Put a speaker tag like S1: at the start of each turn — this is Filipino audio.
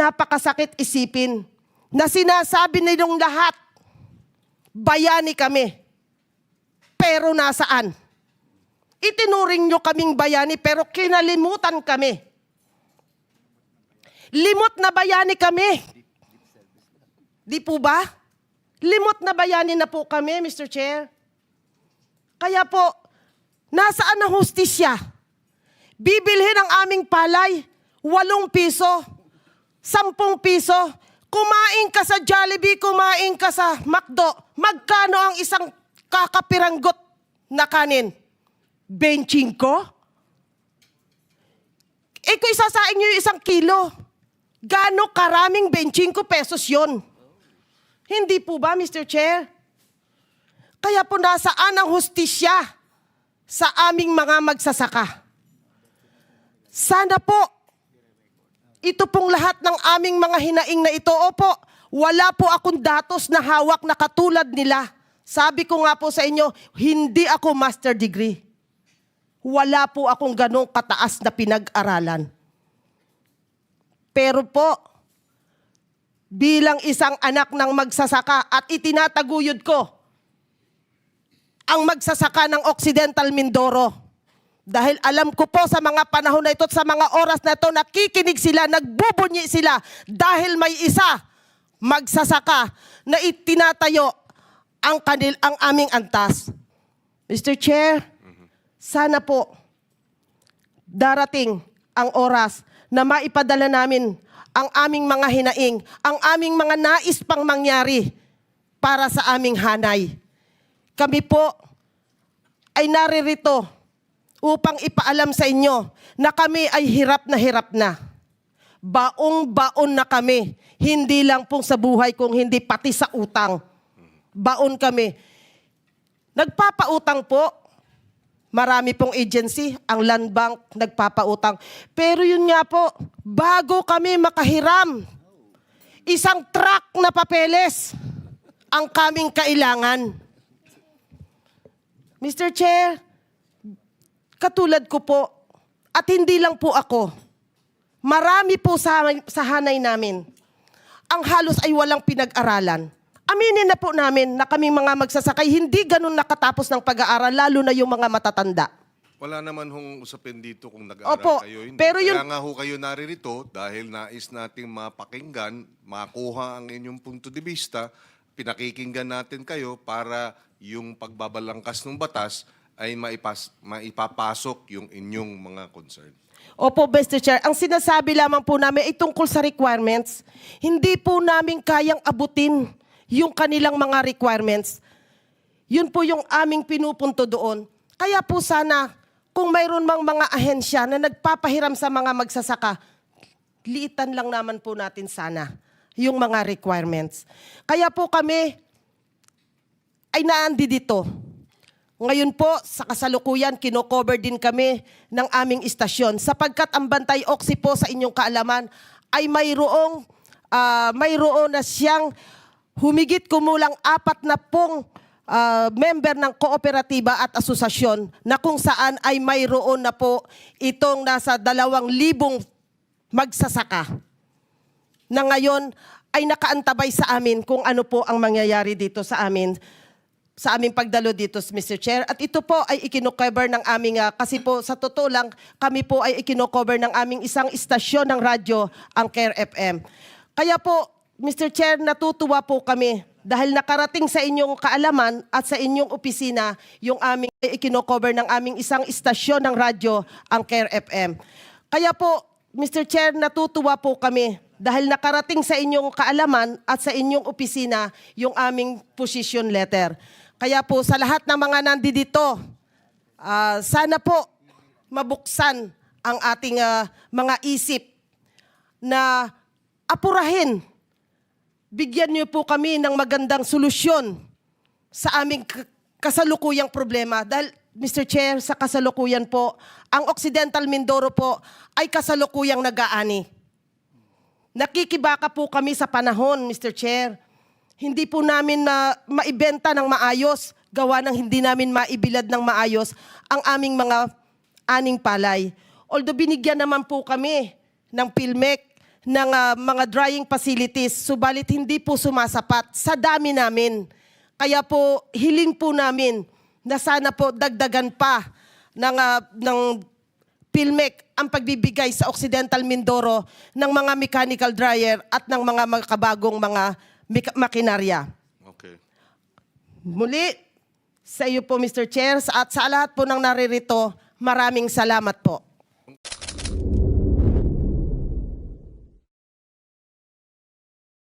S1: napakasakit isipin na sinasabi nilang lahat, bayani kami. Pero nasaan? Itinuring nyo kaming bayani pero kinalimutan kami. Limot na bayani kami. Di po ba? Limot na bayani na po kami, Mr. Chair. Kaya po, nasaan ang hustisya? Bibilhin ang aming palay, walong piso, sampung piso. Kumain ka sa Jollibee, kumain ka sa McDo. Magkano ang isang kakapiranggot na kanin? Benching ko? Eh kung isasain nyo yung isang kilo, gano karaming benching ko pesos yon? Hindi po ba, Mr. Chair? Kaya po nasaan ang hustisya sa aming mga magsasaka? Sana po, ito pong lahat ng aming mga hinaing na ito, opo, wala po akong datos na hawak na katulad nila. Sabi ko nga po sa inyo, hindi ako master degree. Wala po akong ganong kataas na pinag-aralan. Pero po, bilang isang anak ng magsasaka at itinataguyod ko ang magsasaka ng Occidental Mindoro. Dahil alam ko po sa mga panahon na ito at sa mga oras na ito, nakikinig sila, nagbubunyi sila dahil may isa magsasaka na itinatayo ang, kanil, ang aming antas. Mr. Chair, sana po darating ang oras na maipadala namin ang aming mga hinaing, ang aming mga nais pang mangyari para sa aming hanay. Kami po ay naririto upang ipaalam sa inyo na kami ay hirap na hirap na. Baong-baon na kami. Hindi lang pong sa buhay kung hindi pati sa utang. Baon kami. Nagpapautang po. Marami pong agency, ang land bank nagpapautang. Pero yun nga po, bago kami makahiram, isang truck na papeles ang kaming kailangan. Mr. Chair, katulad ko po, at hindi lang po ako, marami po sa, sa hanay namin, ang halos ay walang pinag-aralan. Aminin na po namin na kaming mga magsasakay, hindi ganun nakatapos ng pag-aaral, lalo na yung mga matatanda.
S2: Wala naman hong usapin dito kung nag-aaral
S1: Opo,
S2: kayo. Hindi.
S1: pero yun-
S2: Kaya nga ho kayo naririto dahil nais nating mapakinggan, makuha ang inyong punto de vista, pinakikinggan natin kayo para yung pagbabalangkas ng batas ay maipas, maipapasok yung inyong mga concern.
S1: Opo, Mr. Chair. Ang sinasabi lamang po namin ay tungkol sa requirements. Hindi po namin kayang abutin yung kanilang mga requirements. Yun po yung aming pinupunto doon. Kaya po sana, kung mayroon mang mga ahensya na nagpapahiram sa mga magsasaka, liitan lang naman po natin sana yung mga requirements. Kaya po kami ay naandi dito. Ngayon po, sa kasalukuyan, kinocover din kami ng aming istasyon. Sapagkat ang Bantay Oxy po sa inyong kaalaman ay mayroong, ah, mayroon na siyang humigit kumulang apat na pong ah, member ng kooperatiba at asosasyon na kung saan ay mayroon na po itong nasa dalawang libong magsasaka na ngayon ay nakaantabay sa amin kung ano po ang mangyayari dito sa amin sa aming pagdalo dito, Mr. Chair. At ito po ay ikinocover ng aming, ah, kasi po sa totoo lang, kami po ay ikinocover ng aming isang istasyon ng radyo, ang CARE FM. Kaya po, Mr. Chair, natutuwa po kami dahil nakarating sa inyong kaalaman at sa inyong opisina yung aming ikinocover ng aming isang istasyon ng radyo, ang CARE FM. Kaya po, Mr. Chair, natutuwa po kami dahil nakarating sa inyong kaalaman at sa inyong opisina yung aming position letter. Kaya po sa lahat ng mga nandito, ah, sana po mabuksan ang ating ah, mga isip na apurahin. Bigyan niyo po kami ng magandang solusyon sa aming kasalukuyang problema. Dahil, Mr. Chair, sa kasalukuyan po, ang Occidental Mindoro po ay kasalukuyang nag-aani. Nakikibaka po kami sa panahon, Mr. Chair. Hindi po namin na maibenta ng maayos, gawa ng hindi namin maibilad ng maayos ang aming mga aning palay. Although binigyan naman po kami ng PhilMec ng ah, mga drying facilities, subalit hindi po sumasapat sa dami namin. Kaya po, hiling po namin na sana po dagdagan pa ng, ah, ng PhilMec ang pagbibigay sa Occidental Mindoro ng mga mechanical dryer at ng mga makabagong mga mik- makinarya.
S2: Okay.
S1: Muli, sa iyo po Mr. Chair at sa lahat po ng naririto, maraming salamat po.